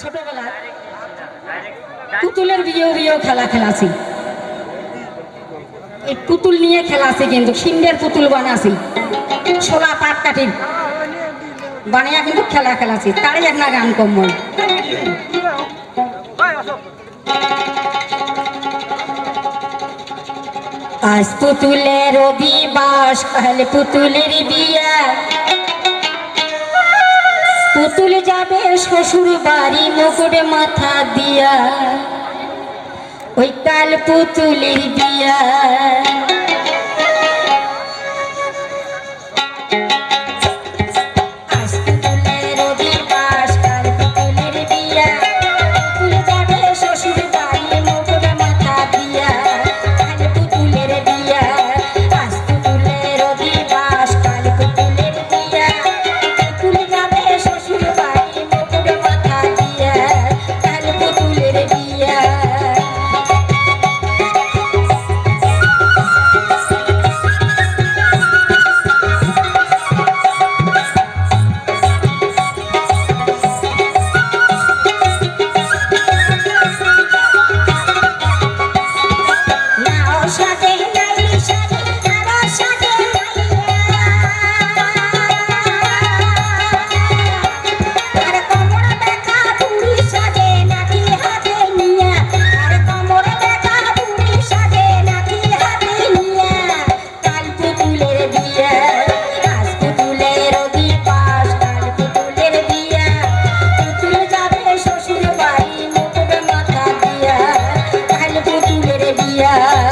ছোটবেলায় পুতুলের বিয়েও বিয়েও খেলা খেলাছি। এই পুতুল নিয়ে খেলাছি কিন্তু, সিংহের পুতুল বানাছি। ছোলা পাট কাটি বানিয়া কিন্তু খেলা খেলাছি, তারই এক না গান কম আজ পুতুলের দিবাস কাল পুতুলের বিয়া। পুতুল যাবে শ্বশুর বাড়ি মুকুট মাথা দিয়া। ওই কাল পুতুলের বিয়া। yeah.